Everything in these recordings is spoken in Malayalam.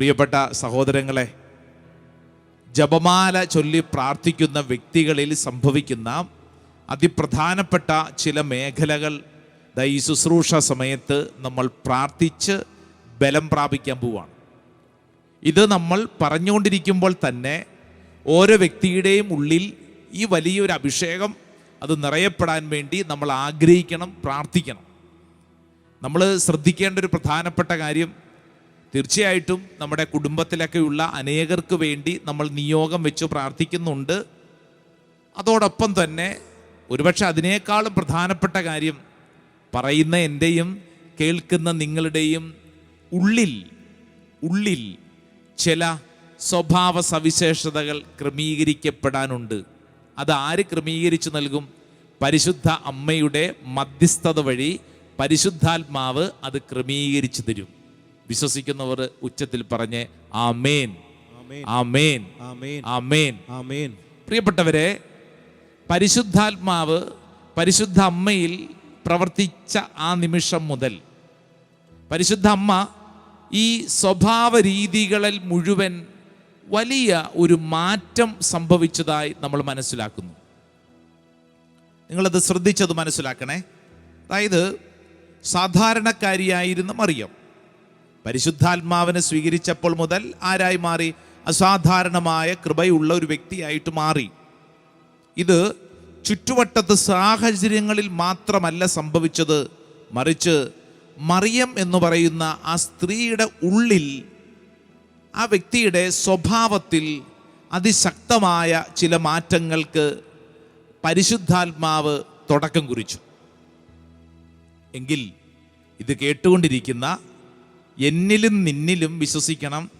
പ്രിയപ്പെട്ട സഹോദരങ്ങളെ ജപമാല ചൊല്ലി പ്രാർത്ഥിക്കുന്ന വ്യക്തികളിൽ സംഭവിക്കുന്ന അതിപ്രധാനപ്പെട്ട ചില മേഖലകൾ ഈ ശുശ്രൂഷ സമയത്ത് നമ്മൾ പ്രാർത്ഥിച്ച് ബലം പ്രാപിക്കാൻ പോവാണ്. ഇത് നമ്മൾ പറഞ്ഞുകൊണ്ടിരിക്കുമ്പോൾ തന്നെ ഓരോ വ്യക്തിയുടെയും ഉള്ളിൽ ഈ വലിയൊരു അഭിഷേകം അത് നിറയപ്പെടാൻ വേണ്ടി നമ്മൾ ആഗ്രഹിക്കണം പ്രാർത്ഥിക്കണം. നമ്മൾ ശ്രദ്ധിക്കേണ്ട ഒരു പ്രധാനപ്പെട്ട കാര്യം തീർച്ചയായിട്ടും നമ്മുടെ കുടുംബത്തിലൊക്കെയുള്ള അനേകർക്ക് വേണ്ടി നമ്മൾ നിയോഗം വെച്ച് പ്രാർത്ഥിക്കുന്നുണ്ട്. അതോടൊപ്പം തന്നെ ഒരുപക്ഷെ അതിനേക്കാളും പ്രധാനപ്പെട്ട കാര്യം പറയുന്ന എന്റെയും കേൾക്കുന്ന നിങ്ങളുടെയും ഉള്ളിൽ ഉള്ളിൽ ചില സ്വഭാവ സവിശേഷതകൾ ക്രമീകരിക്കപ്പെടാനുണ്ട്. അത് ആര് ക്രമീകരിച്ചു നൽകും? പരിശുദ്ധ അമ്മയുടെ മധ്യസ്ഥത വഴി പരിശുദ്ധാത്മാവ് അത് ക്രമീകരിച്ചു തരും. വിശ്വസിക്കുന്നവർ ഉച്ചത്തിൽ പറഞ്ഞ് ആമേൻ. ആമേൻ. ആമേൻ. ആമേൻ. പ്രിയപ്പെട്ടവരെ പരിശുദ്ധാത്മാവ് പരിശുദ്ധ അമ്മയിൽ പ്രവർത്തിച്ച ആ നിമിഷം മുതൽ പരിശുദ്ധ അമ്മ ഈ സ്വഭാവ രീതികളിൽ മുഴുവൻ വലിയ ഒരു മാറ്റം സംഭവിച്ചതായി നമ്മൾ മനസ്സിലാക്കുന്നു. നിങ്ങളത് ശ്രദ്ധിച്ചത് മനസ്സിലാക്കണേ. അതായത് സാധാരണക്കാരിയായിരുന്നു മറിയം. പരിശുദ്ധാത്മാവിനെ സ്വീകരിച്ചപ്പോൾ മുതൽ ആരായി മാറി? അസാധാരണമായ കൃപയുള്ള ഒരു വ്യക്തിയായിട്ട് മാറി. ഇത് ചുറ്റുവട്ടത്ത് സാഹചര്യങ്ങളിൽ മാത്രമല്ല സംഭവിച്ചത്. മറിച്ച് മറിയം എന്ന് പറയുന്ന ആ സ്ത്രീയുടെ ഉള്ളിൽ ആ വ്യക്തിയുടെ സ്വഭാവത്തിൽ അതിശക്തമായ ചില മാറ്റങ്ങൾക്ക് പരിശുദ്ധാത്മാവ് തുടക്കം കുറിച്ചു. എങ്കിൽ ഇത് കേട്ടുകൊണ്ടിരിക്കുന്ന എന്നിലും നിന്നിലും വിശ്വസിക്കണം.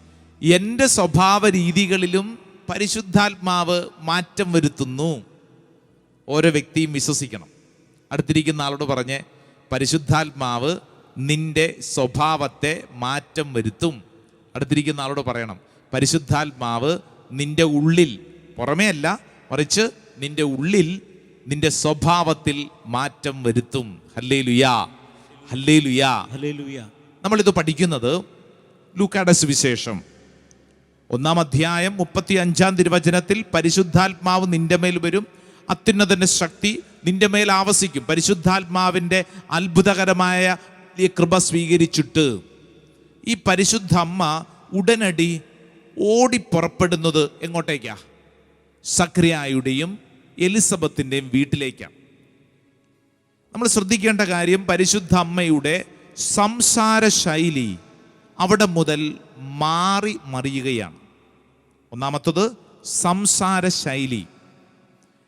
എന്റെ സ്വഭാവ രീതികളിലും പരിശുദ്ധാത്മാവ് മാറ്റം വരുത്തുന്നു. ഓരോ വ്യക്തിയും വിശ്വസിക്കണം. അടുത്തിരിക്കുന്ന ആളോട് പറഞ്ഞ് പരിശുദ്ധാത്മാവ് നിന്റെ സ്വഭാവത്തെ മാറ്റം വരുത്തും. അടുത്തിരിക്കുന്ന ആളോട് പറയണം പരിശുദ്ധാത്മാവ് നിന്റെ ഉള്ളിൽ പുറമേ അല്ല മറിച്ച് നിന്റെ ഉള്ളിൽ നിന്റെ സ്വഭാവത്തിൽ മാറ്റം വരുത്തും. ഹല്ലേ ലുയാ ഹല്ലേ ലുയാ ഹല്ലേലൂയ. നമ്മളിത് പഠിക്കുന്നത് ലൂക്കാഡസ് വിശേഷം. ഒന്നാം അധ്യായം മുപ്പത്തി അഞ്ചാം തിരുവചനത്തിൽ പരിശുദ്ധാത്മാവ് നിന്റെ മേൽ വരും. അത്യുന്നതന്റെ ശക്തി നിന്റെ മേൽ ആവസിക്കും. പരിശുദ്ധാത്മാവിന്റെ അത്ഭുതകരമായ ഈ കൃപ സ്വീകരിച്ചിട്ട് ഈ പരിശുദ്ധ അമ്മ ഉടനടി ഓടി പുറപ്പെടുന്നത് എങ്ങോട്ടേക്കാ? സക്രിയായുടെയും എലിസബത്തിന്റെയും വീട്ടിലേക്കാണ് നമ്മൾ ശ്രദ്ധിക്കേണ്ട കാര്യം പരിശുദ്ധ അമ്മയുടെ സംസാര ശൈലി അവിടെ മുതൽ മാറി മറിയുകയാണ്. ഒന്നാമത്തത് സംസാര ശൈലി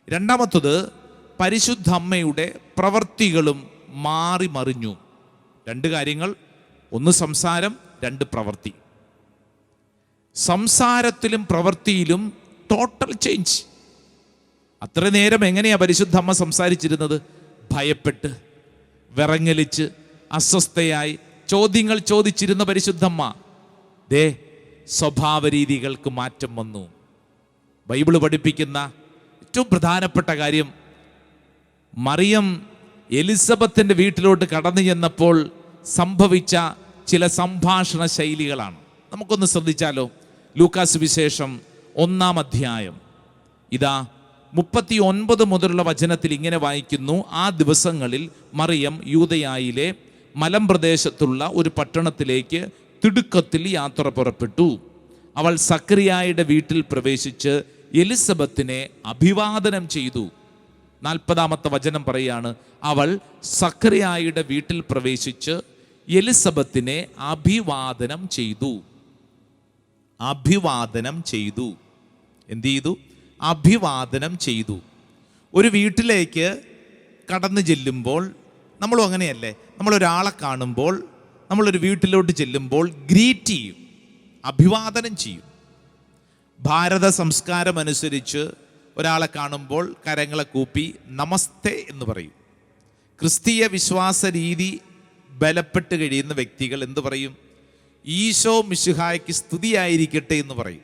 രണ്ടാമത്തത് പരിശുദ്ധ അമ്മയുടെ പ്രവർത്തികളും മാറി മറിഞ്ഞു. രണ്ട് കാര്യങ്ങൾ. ഒന്ന് സംസാരം രണ്ട് പ്രവൃത്തി സംസാരത്തിലും പ്രവൃത്തിയിലും ടോട്ടൽ ചേഞ്ച് അത്ര നേരം എങ്ങനെയാണ് പരിശുദ്ധ അമ്മ സംസാരിച്ചിരുന്നത്? ഭയപ്പെട്ട് വിറങ്ങലിച്ച് അസ്വസ്ഥയായി ചോദ്യങ്ങൾ ചോദിച്ചിരുന്ന പരിശുദ്ധമ്മ ദേ സ്വഭാവ രീതികൾക്ക് മാറ്റം വന്നു. ബൈബിൾ പഠിപ്പിക്കുന്ന ഏറ്റവും പ്രധാനപ്പെട്ട കാര്യം മറിയം എലിസബത്തിന്റെ വീട്ടിലോട്ട് കടന്നു ചെന്നപ്പോൾ സംഭവിച്ച ചില സംഭാഷണ ശൈലികളാണ്. നമുക്കൊന്ന് ശ്രദ്ധിച്ചാലോ? ലൂക്കാസ് വിശേഷം ഒന്നാം അധ്യായം. ഇതാ മുപ്പത്തി ഒൻപത് മുതലുള്ള വചനത്തിൽ ഇങ്ങനെ വായിക്കുന്നു ആ ദിവസങ്ങളിൽ മറിയം യൂതയായിലെ മലമ്പ്രദേശത്തുള്ള ഒരു പട്ടണത്തിലേക്ക് തിടുക്കത്തിൽ യാത്ര പുറപ്പെട്ടു. അവൾ സക്രിയായുടെ വീട്ടിൽ പ്രവേശിച്ച് എലിസബത്തിനെ അഭിവാദനം ചെയ്തു. നാൽപ്പതാമത്തെ വചനം പറയാണ് അവൾ സക്രിയായുടെ വീട്ടിൽ പ്രവേശിച്ച് എലിസബത്തിനെ അഭിവാദനം ചെയ്തു. അഭിവാദനം ചെയ്തു. എന്തു ചെയ്തു? അഭിവാദനം ചെയ്തു. ഒരു വീട്ടിലേക്ക് കടന്നു ചെല്ലുമ്പോൾ നമ്മളും അങ്ങനെയല്ലേ? നമ്മളൊരാളെ കാണുമ്പോൾ നമ്മളൊരു വീട്ടിലോട്ട് ചെല്ലുമ്പോൾ ഗ്രീറ്റ് ചെയ്യും അഭിവാദനം ചെയ്യും. ഭാരത സംസ്കാരം അനുസരിച്ച് ഒരാളെ കാണുമ്പോൾ കരങ്ങളെ കൂപ്പി നമസ്തേ എന്ന് പറയും. ക്രിസ്തീയ വിശ്വാസ രീതി ബലപ്പെട്ട് കഴിയുന്ന വ്യക്തികൾ എന്ത് പറയും? ഈശോ മിശുഹായ്ക്ക് സ്തുതിയായിരിക്കട്ടെ എന്ന് പറയും.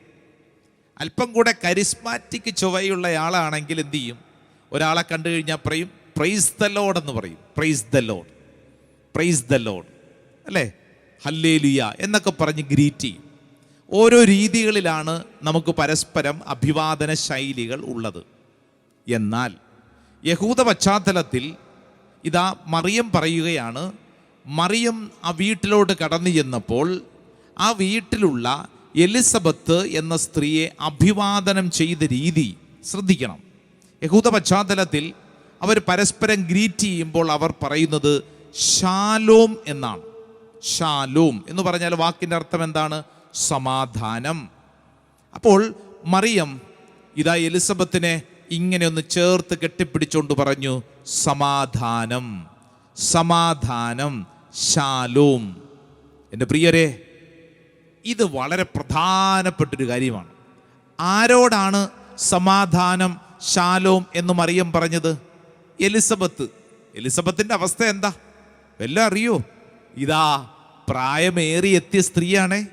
അല്പം കൂടെ കരിസ്മാറ്റിക് ചുവയുള്ള ആളാണെങ്കിൽ എന്ത് ചെയ്യും? ഒരാളെ കണ്ടു കഴിഞ്ഞാൽ പറയും പ്രൈസ് ദ ലോഡ് എന്ന് പറയും. Praise the Lord praise the Lord അല്ലേ? ഹല്ലേലിയ എന്നൊക്കെ പറഞ്ഞ് ഗ്രീറ്റ് ചെയ്യും. ഓരോ രീതികളിലാണ് നമുക്ക് പരസ്പരം അഭിവാദന ശൈലികൾ ഉള്ളത്. എന്നാൽ യഹൂദ പശ്ചാത്തലത്തിൽ ഇതാ മറിയം പറയുകയാണ് മറിയം ആ വീട്ടിലോട്ട് കടന്നു ചെന്നപ്പോൾ ആ വീട്ടിലുള്ള എലിസബത്ത് എന്ന സ്ത്രീയെ അഭിവാദനം ചെയ്ത രീതി ശ്രദ്ധിക്കണം. യഹൂദ പശ്ചാത്തലത്തിൽ അവർ പരസ്പരം ഗ്രീറ്റ് ചെയ്യുമ്പോൾ അവർ പറയുന്നത് ഷാലോം എന്നാണ്. ഷാലോം എന്ന് പറഞ്ഞാൽ വാക്കിന്റെ അർത്ഥം എന്താണ്? സമാധാനം. അപ്പോൾ മറിയം ഇതാ എലിസബത്തിനെ ഇങ്ങനെ ഒന്ന് ചേർത്ത് കെട്ടിപ്പിടിച്ചുകൊണ്ട് പറഞ്ഞു സമാധാനം സമാധാനം ശാലോം. എന്റെ പ്രിയരെ ഇത് വളരെ പ്രധാനപ്പെട്ടൊരു കാര്യമാണ്. ആരോടാണ് സമാധാനം ശാലോം എന്ന് മറിയം പറഞ്ഞത്? എലിസബത്ത്. എലിസബത്തിന്റെ അവസ്ഥ എന്താ? എല്ലാം അറിയോ? ഇതാ പ്രായമേറി എത്തിയ സ്ത്രീയാണേ.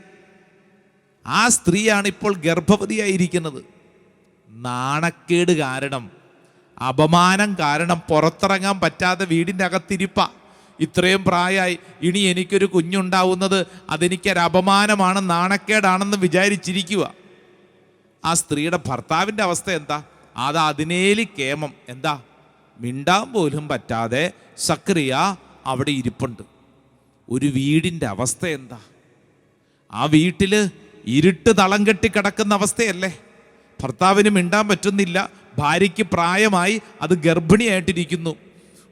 ആ സ്ത്രീയാണ് ഇപ്പോൾ ഗർഭവതിയായിരിക്കുന്നത്. നാണക്കേട് കാരണം അപമാനം കാരണം പുറത്തിറങ്ങാൻ പറ്റാതെ വീടിന്റെ അകത്തിരിപ്പ. ഇത്രയും പ്രായമായി ഇനി എനിക്കൊരു കുഞ്ഞുണ്ടാവുന്നത് അതെനിക്കൊരു അപമാനമാണ് നാണക്കേടാണെന്ന് വിചാരിച്ചിരിക്കുക. ആ സ്ത്രീയുടെ ഭർത്താവിന്റെ അവസ്ഥ എന്താ? അത് അതിനേലി കേമം. എന്താ? മിണ്ടാൻ പോലും പറ്റാതെ സക്രിയ അവിടെ ഇരിപ്പുണ്ട്. ഒരു വീടിന്റെ അവസ്ഥ എന്താ? ആ വീട്ടിൽ ഇരുട്ട് തളം കെട്ടി കിടക്കുന്ന അവസ്ഥയല്ലേ? ഭർത്താവിന് മിണ്ടാൻ പറ്റുന്നില്ല. ഭാര്യയ്ക്ക് പ്രായമായി അത് ഗർഭിണിയായിട്ടിരിക്കുന്നു.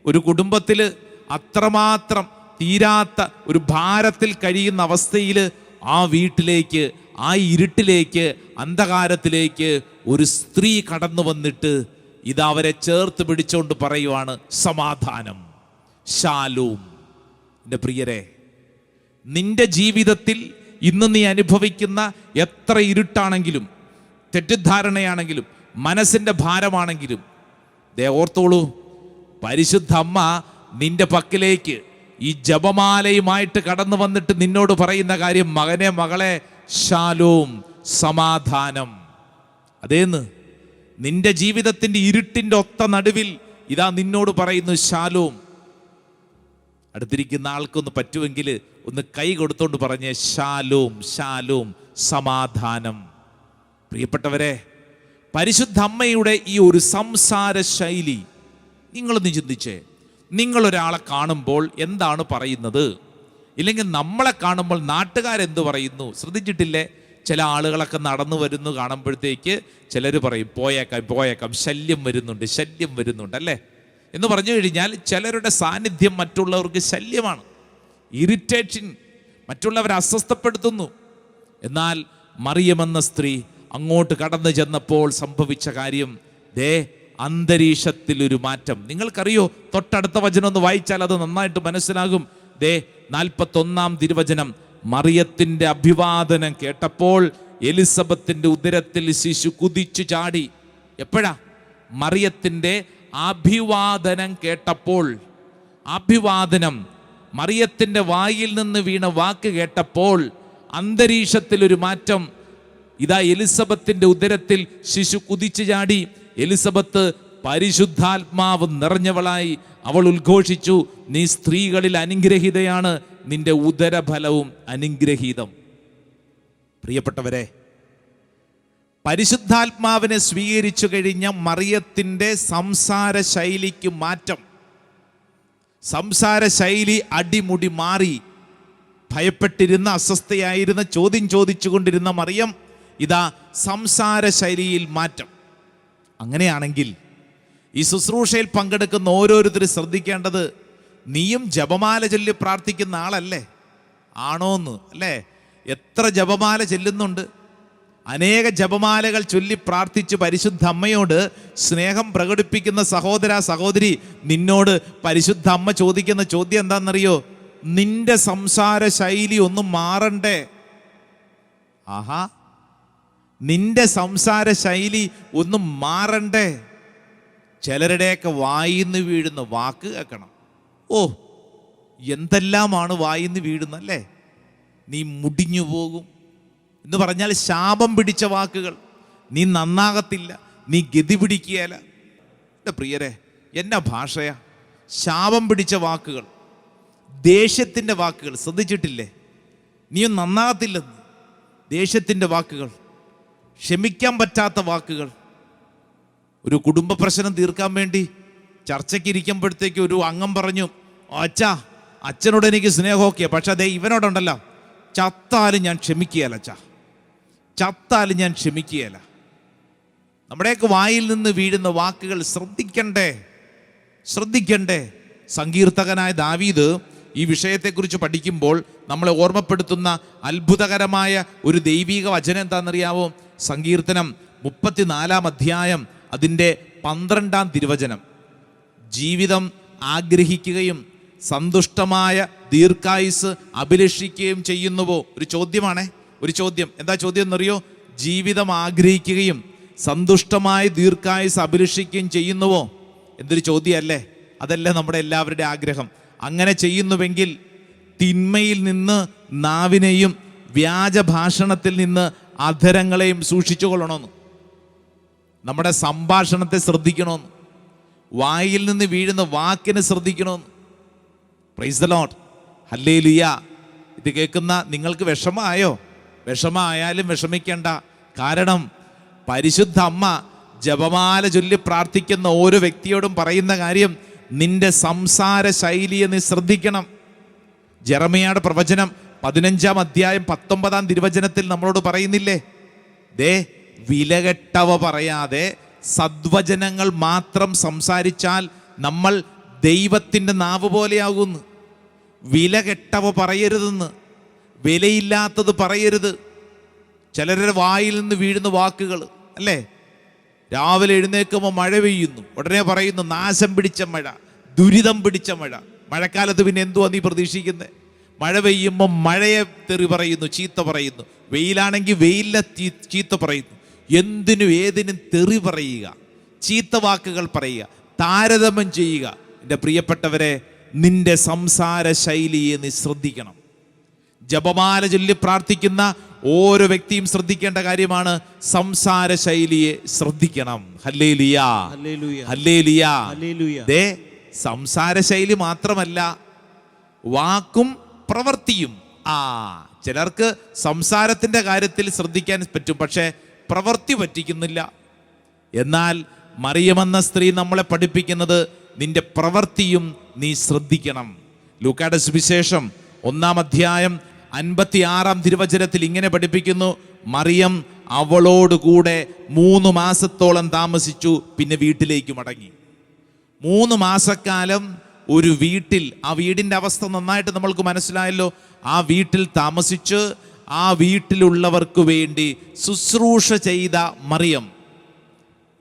ഒരു കുടുംബത്തിൽ അത്രമാത്രം തീരാത്ത ഒരു ഭാരത്തിൽ കഴിയുന്ന അവസ്ഥയിൽ ആ വീട്ടിലേക്ക് ആ ഇരുട്ടിലേക്ക് അന്ധകാരത്തിലേക്ക് ഒരു സ്ത്രീ കടന്നു വന്നിട്ട് ഇത് അവരെ ചേർത്ത് പിടിച്ചുകൊണ്ട് പറയുവാണ് സമാധാനം. ശാലൂം. എന്റെ പ്രിയരെ നിന്റെ ജീവിതത്തിൽ ഇന്ന് നീ അനുഭവിക്കുന്ന എത്ര ഇരുട്ടാണെങ്കിലും തെറ്റിദ്ധാരണയാണെങ്കിലും മനസ്സിന്റെ ഭാരമാണെങ്കിലും ദേ ഓർത്തോളൂ പരിശുദ്ധ അമ്മ നിന്റെ പക്കിലേക്ക് ഈ ജപമാലയുമായിട്ട് കടന്നു വന്നിട്ട് നിന്നോട് പറയുന്ന കാര്യം മകനെ മകളെ ശാലോം സമാധാനം. അതേന്ന്? നിന്റെ ജീവിതത്തിന്റെ ഇരുട്ടിന്റെ ഒത്ത നടുവിൽ ഇതാ നിന്നോട് പറയുന്നു ശാലോം അടുത്തിരിക്കുന്ന ആൾക്കൊന്ന് പറ്റുമെങ്കിൽ ഒന്ന് കൈ കൊടുത്തോണ്ട് പറഞ്ഞേ ശാലോം ശാലോം സമാധാനം. പ്രിയപ്പെട്ടവരെ പരിശുദ്ധ അമ്മയുടെ ഈ ഒരു സംസാര ശൈലി നിങ്ങളൊന്ന് ചിന്തിച്ചേ നിങ്ങളൊരാളെ കാണുമ്പോൾ എന്താണ് പറയുന്നത്? ഇല്ലെങ്കിൽ നമ്മളെ കാണുമ്പോൾ നാട്ടുകാരെന്ത് പറയുന്നു? ശ്രദ്ധിച്ചിട്ടില്ലേ? ചില ആളുകളൊക്കെ നടന്നു വരുന്നു കാണുമ്പോഴത്തേക്ക് ചിലർ പറയും പോയേക്കാം പോയേക്കാം ശല്യം വരുന്നുണ്ട് ശല്യം വരുന്നുണ്ട് അല്ലേ? എന്ന് പറഞ്ഞു കഴിഞ്ഞാൽ ചിലരുടെ സാന്നിധ്യം മറ്റുള്ളവർക്ക് ശല്യമാണ്. ഇറിറ്റേഷൻ മറ്റുള്ളവരെ അസ്വസ്ഥപ്പെടുത്തുന്നു. എന്നാൽ മറിയമെന്ന സ്ത്രീ അങ്ങോട്ട് കടന്നു ചെന്നപ്പോൾ സംഭവിച്ച കാര്യം ദേ അന്തരീക്ഷത്തിലൊരു മാറ്റം. നിങ്ങൾക്കറിയോ തൊട്ടടുത്ത വചനം ഒന്ന് വായിച്ചാൽ അത് നന്നായിട്ട് മനസ്സിലാകും. ദേ നാൽപ്പത്തൊന്നാം തിരുവചനം മറിയത്തിന്റെ അഭിവാദനം കേട്ടപ്പോൾ എലിസബത്തിന്റെ ഉദരത്തിൽ ശിശു കുതിച്ചു ചാടി. എപ്പോഴാ? മറിയത്തിന്റെ അഭിവാദനം കേട്ടപ്പോൾ. അഭിവാദനം. മറിയത്തിന്റെ വായിൽ നിന്ന് വീണ വാക്ക് കേട്ടപ്പോൾ അന്തരീക്ഷത്തിൽ ഒരു മാറ്റം. ഇതാ എലിസബത്തിന്റെ ഉദരത്തിൽ ശിശു കുതിച്ചു ചാടി. എലിസബത്ത് പരിശുദ്ധാത്മാവ് നിറഞ്ഞവളായി അവൾ ഉദ്ഘോഷിച്ചു. നീ സ്ത്രീകളിൽ അനുഗ്രഹീതയാണ്. നിന്റെ ഉദരഫലവും അനുഗ്രഹീതം. പ്രിയപ്പെട്ടവരെ പരിശുദ്ധാത്മാവിനെ സ്വീകരിച്ചു കഴിഞ്ഞ മറിയത്തിന്റെ സംസാര ശൈലിക്ക് മാറ്റം. സംസാര ശൈലി അടിമുടി മാറി. ഭയപ്പെട്ടിരുന്ന അസ്വസ്ഥയായിരുന്ന ചോദ്യം ചോദിച്ചുകൊണ്ടിരുന്ന മറിയം ഇതാ സംസാര ശൈലിയിൽ മാറ്റം. അങ്ങനെയാണെങ്കിൽ ഈ ശുശ്രൂഷയിൽ പങ്കെടുക്കുന്ന ഓരോരുത്തരും ശ്രദ്ധിക്കേണ്ടത് നീയും ജപമാല ചൊല്ലി പ്രാർത്ഥിക്കുന്ന ആളല്ലേ? ആണോന്ന് അല്ലേ? എത്ര ജപമാല ചെല്ലുന്നുണ്ട്? അനേക ജപമാലകൾ ചൊല്ലി പ്രാർത്ഥിച്ച് പരിശുദ്ധ അമ്മയോട് സ്നേഹം പ്രകടിപ്പിക്കുന്ന സഹോദര സഹോദരി നിന്നോട് പരിശുദ്ധ അമ്മ ചോദിക്കുന്ന ചോദ്യം എന്താണെന്നറിയോ? നിന്റെ സംസാര ശൈലി ഒന്നും മാറണ്ടേ? ആഹാ. നിന്റെ സംസാര ശൈലി ഒന്നും മാറണ്ടേ? ചിലരുടെയൊക്കെ വായിന്ന് വീഴുന്ന വാക്ക് കേൾക്കണം. ഓ എന്തെല്ലാമാണ് വായിന്ന് വീഴുന്നല്ലേ? നീ മുടിഞ്ഞു പോകും. എന്ന് പറഞ്ഞാൽ ശാപം പിടിച്ച വാക്കുകൾ. നീ നന്നാകത്തില്ല. നീ ഗതി പിടിക്കുകയല്ല. എന്റെ പ്രിയരെ എന്നാ ഭാഷയാ. ശാപം പിടിച്ച വാക്കുകൾ. ദേഷ്യത്തിന്റെ വാക്കുകൾ. ശ്രദ്ധിച്ചിട്ടില്ലേ? നീയും നന്നാകത്തില്ലെന്ന്. ദേഷ്യത്തിന്റെ വാക്കുകൾ. ക്ഷമിക്കാൻ പറ്റാത്ത വാക്കുകൾ. ഒരു കുടുംബ പ്രശ്നം തീർക്കാൻ വേണ്ടി ചർച്ചയ്ക്ക് ഇരിക്കുമ്പോഴത്തേക്ക് ഒരു അംഗം പറഞ്ഞു അച്ഛാ അച്ഛനോട് എനിക്ക് സ്നേഹമൊക്കെ പക്ഷെ അതേ ഇവനോടുണ്ടല്ലോ. ചത്താലും ഞാൻ ക്ഷമിക്കുകയല്ല അച്ഛാ. ചത്താലും ഞാൻ ക്ഷമിക്കുകയല്ല. നമ്മുടെയൊക്കെ വായിൽ നിന്ന് വീഴുന്ന വാക്കുകൾ ശ്രദ്ധിക്കണ്ടേ? ശ്രദ്ധിക്കണ്ടേ? സങ്കീർത്തകനായ ദാവീദ് ഈ വിഷയത്തെക്കുറിച്ച് പഠിക്കുമ്പോൾ നമ്മളെ ഓർമ്മപ്പെടുത്തുന്ന അത്ഭുതകരമായ ഒരു ദൈവീക വചനം എന്താണെന്നറിയാവോ? സങ്കീർത്തനം മുപ്പത്തിനാലാം അധ്യായം അതിന്റെ പന്ത്രണ്ടാം തിരുവചനം. ജീവിതം ആഗ്രഹിക്കുകയും സന്തുഷ്ടമായ ദീർഘായുസ് അഭിലഷിക്കുകയും ചെയ്യുന്നുവോ? ഒരു ചോദ്യമാണേ. ഒരു ചോദ്യം. എന്താ ചോദ്യം എന്നറിയോ? ജീവിതം ആഗ്രഹിക്കുകയും സന്തുഷ്ടമായ ദീർഘായുസ് അഭിലഷിക്കുകയും ചെയ്യുന്നുവോ? എന്തൊരു ചോദ്യമല്ലേ? അതല്ലേ നമ്മുടെ എല്ലാവരുടെ ആഗ്രഹം. അങ്ങനെ ചെയ്യുന്നുവെങ്കിൽ തിന്മയിൽ നിന്ന് നാവിനെയും വ്യാജ ഭാഷണത്തിൽ നിന്ന് അധരങ്ങളെയും സൂക്ഷിച്ചു കൊള്ളണമെന്ന് നമ്മുടെ സംഭാഷണത്തെ ശ്രദ്ധിക്കണമെന്ന് വായിൽ നിന്ന് വീഴുന്ന വാക്കിനെ ശ്രദ്ധിക്കണമെന്ന് പ്രൈസ് ദ ലോട്ട് ഹല്ലേ ലിയ ഇത് കേൾക്കുന്ന നിങ്ങൾക്ക് വിഷമമായോ? വിഷമമായാലും വിഷമിക്കേണ്ട. കാരണം പരിശുദ്ധ അമ്മ ജപമാല ചൊല്ലി പ്രാർത്ഥിക്കുന്ന ഓരോ വ്യക്തിയോടും പറയുന്ന കാര്യം നിന്റെ സംസാര ശൈലിയെ നീ ശ്രദ്ധിക്കണം. ജെറമിയാട് പ്രവചനം പതിനഞ്ചാം അധ്യായം പത്തൊമ്പതാം തിരുവചനത്തിൽ നമ്മളോട് പറയുന്നില്ലേ? ദേ വിലകെട്ടവ പറയാതെ സദ്വചനങ്ങൾ മാത്രം സംസാരിച്ചാൽ നമ്മൾ ദൈവത്തിന്റെ നാവ് പോലെയാകുന്നു. വില കെട്ടവ പറയരുതെന്ന് വിലയില്ലാത്തത് പറയരുത്. ചിലരുടെ വായിൽ നിന്ന് വീഴുന്ന വാക്കുകൾ അല്ലേ? രാവിലെ എഴുന്നേൽക്കുമ്പോൾ മഴ പെയ്യുന്നു. ഉടനെ പറയുന്നു നാശം പിടിച്ച മഴ ദുരിതം പിടിച്ച മഴ. മഴക്കാലത്ത് പിന്നെ എന്തുവാ നീ പ്രതീക്ഷിക്കുന്നത് മഴ പെയ്യുമ്പോൾ മഴയെ തെറി പറയുന്നു ചീത്ത പറയുന്നു. വെയിലാണെങ്കിൽ വെയിലിലെ ചീത്ത പറയുന്നു. എന്തിനും ഏതിനും തെറി പറയുക ചീത്ത വാക്കുകൾ പറയുക താരതമ്യം ചെയ്യുക. എന്റെ പ്രിയപ്പെട്ടവരെ നിന്റെ സംസാര ശൈലിയെ നീ ശ്രദ്ധിക്കണം. ജപമാല ചൊല്ലി പ്രാർത്ഥിക്കുന്ന ഓരോ വ്യക്തിയും ശ്രദ്ധിക്കേണ്ട കാര്യമാണ് സംസാര ശൈലിയെ ശ്രദ്ധിക്കണം. ദേ സംസാര ശൈലി മാത്രമല്ല വാക്കും പ്രവൃത്തിയും. ആ ചിലർക്ക് സംസാരത്തിന്റെ കാര്യത്തിൽ ശ്രദ്ധിക്കാൻ പറ്റും പക്ഷേ പ്രവൃത്തി പറ്റിക്കുന്നില്ല. എന്നാൽ മറിയമെന്ന സ്ത്രീ നമ്മളെ പഠിപ്പിക്കുന്നത് നിന്റെ പ്രവൃത്തിയും നീ ശ്രദ്ധിക്കണം. ലൂക്കാട സുവിശേഷം ഒന്നാം അധ്യായം അൻപത്തി ആറാം തിരുവചനത്തിൽ ഇങ്ങനെ പഠിപ്പിക്കുന്നു മറിയം അവളോടുകൂടെ മൂന്ന് മാസത്തോളം താമസിച്ചു പിന്നെ വീട്ടിലേക്ക് മടങ്ങി. മൂന്ന് മാസക്കാലം ഒരു വീട്ടിൽ ആ വീടിന്റെ അവസ്ഥ നന്നായിട്ട് നമ്മൾക്ക് മനസ്സിലായല്ലോ. ആ വീട്ടിൽ താമസിച്ച് ആ വീട്ടിലുള്ളവർക്ക് വേണ്ടി ശുശ്രൂഷ ചെയ്ത മറിയം.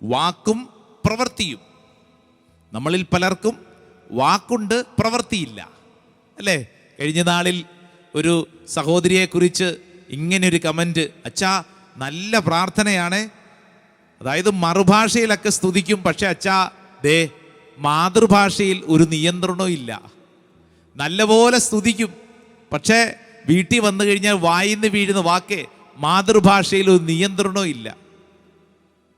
വാക്കും പ്രവൃത്തിയും. നമ്മളിൽ പലർക്കും വാക്കുണ്ട് പ്രവൃത്തിയില്ല. അല്ലേ? കഴിഞ്ഞ നാളിൽ ഒരു സഹോദരിയെക്കുറിച്ച് ഇങ്ങനൊരു കമന്റ് അച്ഛാ നല്ല പ്രാർത്ഥനയാണ്. അതായത് മറുഭാഷയിലൊക്കെ സ്തുതിക്കും പക്ഷെ അച്ഛാ ദേ മാതൃഭാഷയിൽ ഒരു നിയന്ത്രണവും ഇല്ല. നല്ലപോലെ സ്തുതിക്കും പക്ഷേ വീട്ടിൽ വന്നു കഴിഞ്ഞാൽ വായിന്ന് വീഴുന്ന വാക്ക് മാതൃഭാഷയിൽ ഒരു നിയന്ത്രണവും ഇല്ല.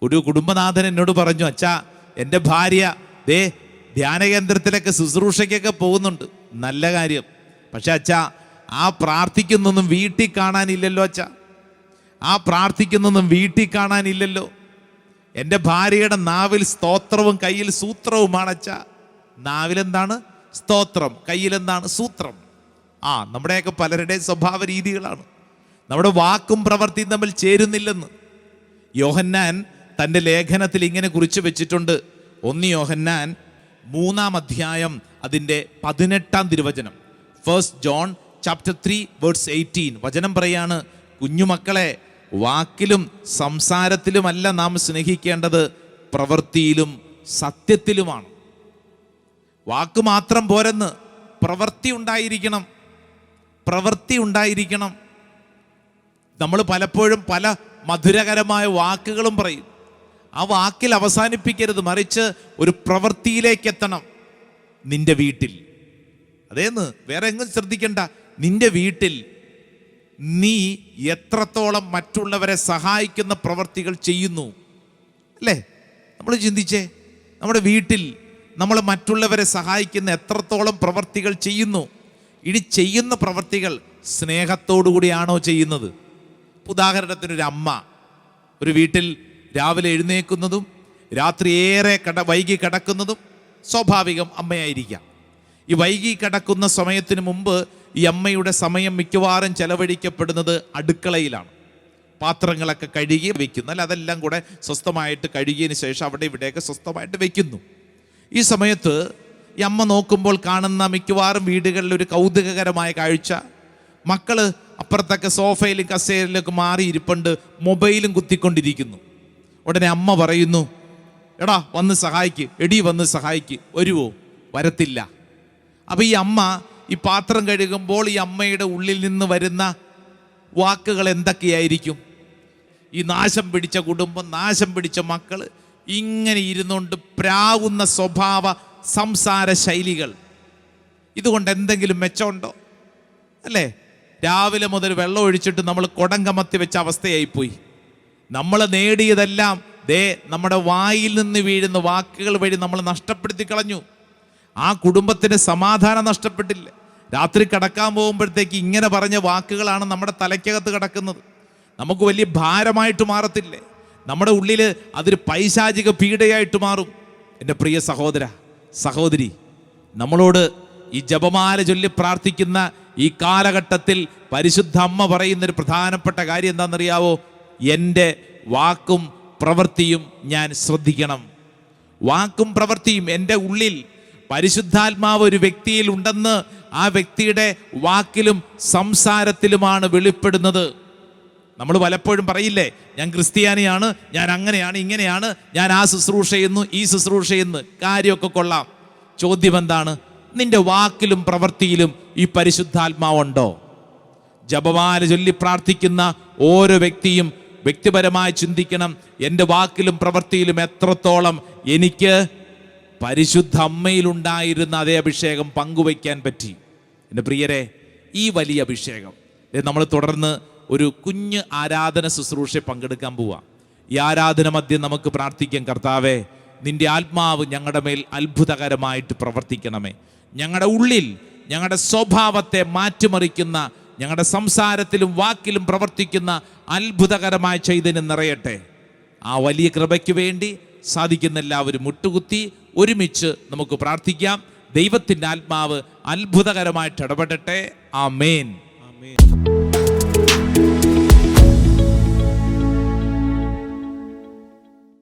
ഒരു കുടുംബനാഥൻ എന്നോട് പറഞ്ഞു അച്ഛാ എന്റെ ഭാര്യ ദേ ധ്യാനകേന്ദ്രത്തിലൊക്കെ ശുശ്രൂഷയ്ക്കൊക്കെ പോകുന്നുണ്ട്. നല്ല കാര്യം. പക്ഷെ അച്ഛാ ആ പ്രാർത്ഥിക്കുന്നൊന്നും വീട്ടിൽ കാണാനില്ലല്ലോ അച്ഛാ. ആ പ്രാർത്ഥിക്കുന്നൊന്നും വീട്ടിൽ കാണാനില്ലല്ലോ. എന്റെ ഭാര്യയുടെ നാവിൽ സ്തോത്രവും കയ്യിൽ സൂത്രവുമാണ് അച്ഛാ. നാവിലെന്താണ്? സ്തോത്രം. കയ്യിലെന്താണ്? സൂത്രം. ആ നമ്മുടെയൊക്കെ പലരുടെയും സ്വഭാവ രീതികളാണ് നമ്മുടെ വാക്കും പ്രവൃത്തിയും തമ്മിൽ ചേരുന്നില്ലെന്ന്. യോഹന്നാൻ തന്റെ ലേഖനത്തിൽ ഇങ്ങനെ കുറിച്ച് വെച്ചിട്ടുണ്ട്. ഒന്ന് യോഹന്നാൻ മൂന്നാം അധ്യായം അതിന്റെ പതിനെട്ടാം തിരുവചനം. First John chapter three words eighteen വചനം പറയാണ് കുഞ്ഞുമക്കളെ വാക്കിലും സംസാരത്തിലുമല്ല നാം സ്നേഹിക്കേണ്ടത് പ്രവൃത്തിയിലും സത്യത്തിലുമാണ്. വാക്ക് മാത്രം പോരെന്ന് പ്രവൃത്തി ഉണ്ടായിരിക്കണം. പ്രവൃത്തി ഉണ്ടായിരിക്കണം. നമ്മൾ പലപ്പോഴും പല മധുരകരമായ വാക്കുകളും പറയും. ആ വാക്കിൽ അവസാനിപ്പിക്കരുത് മറിച്ച് ഒരു പ്രവൃത്തിയിലേക്ക് എത്തണം. നിന്റെ വീട്ടിൽ. അതേന്ന് വേറെ എങ്ങും ശ്രദ്ധിക്കണ്ട. നിന്റെ വീട്ടിൽ നീ എത്രത്തോളം മറ്റുള്ളവരെ സഹായിക്കുന്ന പ്രവർത്തികൾ ചെയ്യുന്നു? അല്ലേ? നമ്മൾ ചിന്തിച്ചേ നമ്മുടെ വീട്ടിൽ നമ്മൾ മറ്റുള്ളവരെ സഹായിക്കുന്ന എത്രത്തോളം പ്രവർത്തികൾ ചെയ്യുന്നു? ഇനി ചെയ്യുന്ന പ്രവൃത്തികൾ സ്നേഹത്തോടു കൂടിയാണോ ചെയ്യുന്നത്? ഉദാഹരണത്തിനൊരു അമ്മ ഒരു വീട്ടിൽ രാവിലെ എഴുന്നേക്കുന്നതും രാത്രി ഏറെ കട വൈകി കിടക്കുന്നതും സ്വാഭാവികം അമ്മയായിരിക്കാം. ഈ വൈകി കിടക്കുന്ന സമയത്തിന് മുമ്പ് ഈ അമ്മയുടെ സമയം മിക്കവാറും ചെലവഴിക്കപ്പെടുന്നത് അടുക്കളയിലാണ്. പാത്രങ്ങളൊക്കെ കഴുകി വെക്കുന്നു. അല്ല അതെല്ലാം കൂടെ സ്വസ്ഥമായിട്ട് കഴുകിയതിന് ശേഷം അവിടെ ഇവിടെയൊക്കെ സ്വസ്ഥമായിട്ട് വെക്കുന്നു. ഈ സമയത്ത് ഈ അമ്മ നോക്കുമ്പോൾ കാണുന്ന മിക്കവാറും വീടുകളിൽ ഒരു കൗതുകകരമായ കാഴ്ച. മക്കൾ അപ്പുറത്തൊക്കെ സോഫയിലും കസേരയിലൊക്കെ മാറി ഇരിപ്പുണ്ട് മൊബൈലും കുത്തിക്കൊണ്ടിരിക്കുന്നു. ഉടനെ അമ്മ പറയുന്നു എടാ വന്ന് സഹായിക്ക് എടി വന്ന് സഹായിക്ക് വരുവോ? വരത്തില്ല. അപ്പോൾ ഈ അമ്മ ഈ പാത്രം കഴുകുമ്പോൾ ഈ അമ്മയുടെ ഉള്ളിൽ നിന്ന് വരുന്ന വാക്കുകൾ എന്തൊക്കെയായിരിക്കും? ഈ നാശം പിടിച്ച കുടുംബം നാശം പിടിച്ച മക്കൾ ഇങ്ങനെ ഇരുന്നുകൊണ്ട് പ്രാവുന്ന സ്വഭാവ സംസാര ശൈലികൾ. ഇതുകൊണ്ട് എന്തെങ്കിലും മെച്ചമുണ്ടോ? അല്ലേ? രാവിലെ മുതൽ വെള്ളം ഒഴിച്ചിട്ട് നമ്മൾ കുടം കമത്തി വെച്ച അവസ്ഥയായിപ്പോയി. നമ്മൾ നേടിയതെല്ലാം ദേ നമ്മുടെ വായിൽ നിന്ന് വീഴുന്ന വാക്കുകൾ വഴി നമ്മൾ നഷ്ടപ്പെടുത്തി കളഞ്ഞു. ആ കുടുംബത്തിന് സമാധാനം നഷ്ടപ്പെട്ടില്ല. രാത്രി കിടക്കാൻ പോകുമ്പോഴത്തേക്ക് ഇങ്ങനെ പറഞ്ഞ വാക്കുകളാണ് നമ്മുടെ തലയ്ക്കകത്ത് കിടക്കുന്നത്. നമുക്ക് വലിയ ഭാരമായിട്ട് മാറത്തില്ലേ? നമ്മുടെ ഉള്ളിൽ അതൊരു പൈശാചിക പീഡയായിട്ട് മാറും. എന്റെ പ്രിയ സഹോദര സഹോദരി നമ്മളോട് ഈ ജപമാല ചൊല്ലി പ്രാർത്ഥിക്കുന്ന ഈ കാലഘട്ടത്തിൽ പരിശുദ്ധ അമ്മ പറയുന്നൊരു പ്രധാനപ്പെട്ട കാര്യം എന്താണെന്നറിയാവോ? എന്റെ വാക്കും പ്രവൃത്തിയും ഞാൻ ശ്രദ്ധിക്കണം. വാക്കും പ്രവൃത്തിയും എന്റെ ഉള്ളിൽ പരിശുദ്ധാത്മാവ് ഒരു വ്യക്തിയിൽ ഉണ്ടെന്ന് ആ വ്യക്തിയുടെ വാക്കിലും സംസാരത്തിലുമാണ് വെളിപ്പെടുന്നത്. നമ്മൾ പലപ്പോഴും പറയില്ലേ ഞാൻ ക്രിസ്ത്യാനിയാണ് ഞാൻ അങ്ങനെയാണ് ഇങ്ങനെയാണ് ഞാൻ ആ ശുശ്രൂഷ ചെയ്യുന്നു ഈ ശുശ്രൂഷ ചെയ്യുന്നു. കാര്യമൊക്കെ കൊള്ളാം. ചോദ്യം എന്താണ്? നിന്റെ വാക്കിലും പ്രവൃത്തിയിലും ഈ പരിശുദ്ധാത്മാവുണ്ടോ? ജപമാല ചൊല്ലി പ്രാർത്ഥിക്കുന്ന ഓരോ വ്യക്തിയും വ്യക്തിപരമായി ചിന്തിക്കണം എന്റെ വാക്കിലും പ്രവൃത്തിയിലും എത്രത്തോളം എനിക്ക് പരിശുദ്ധ അമ്മയിലുണ്ടായിരുന്ന അതേ അഭിഷേകം പങ്കുവയ്ക്കാൻ പറ്റി. എന്റെ പ്രിയരെ ഈ വലിയ അഭിഷേകം നമ്മൾ തുടർന്ന് ഒരു കുഞ്ഞ് ആരാധന ശുശ്രൂഷ പങ്കെടുക്കാൻ പോവാം. ഈ ആരാധന മധ്യം നമുക്ക് പ്രാർത്ഥിക്കാം കർത്താവേ നിന്റെ ആത്മാവ് ഞങ്ങളുടെ മേൽ അത്ഭുതകരമായിട്ട് പ്രവർത്തിക്കണമേ. ഞങ്ങളുടെ ഉള്ളിൽ ഞങ്ങളുടെ സ്വഭാവത്തെ മാറ്റിമറിക്കുന്ന ഞങ്ങളുടെ സംസാരത്തിലും വാക്കിലും പ്രവർത്തിക്കുന്ന അത്ഭുതകരമായ ചൈതന്യം നിറയട്ടെ. ആ വലിയ കൃപയ്ക്ക് വേണ്ടി സാധിക്കുന്ന എല്ലാവരും മുട്ടുകുത്തി ഒരുമിച്ച് നമുക്ക് പ്രാർത്ഥിക്കാം. ദൈവത്തിന്റെ ആത്മാവ് അത്ഭുതകരമായിട്ട് ഇടപെടട്ടെ. ആ മേൻ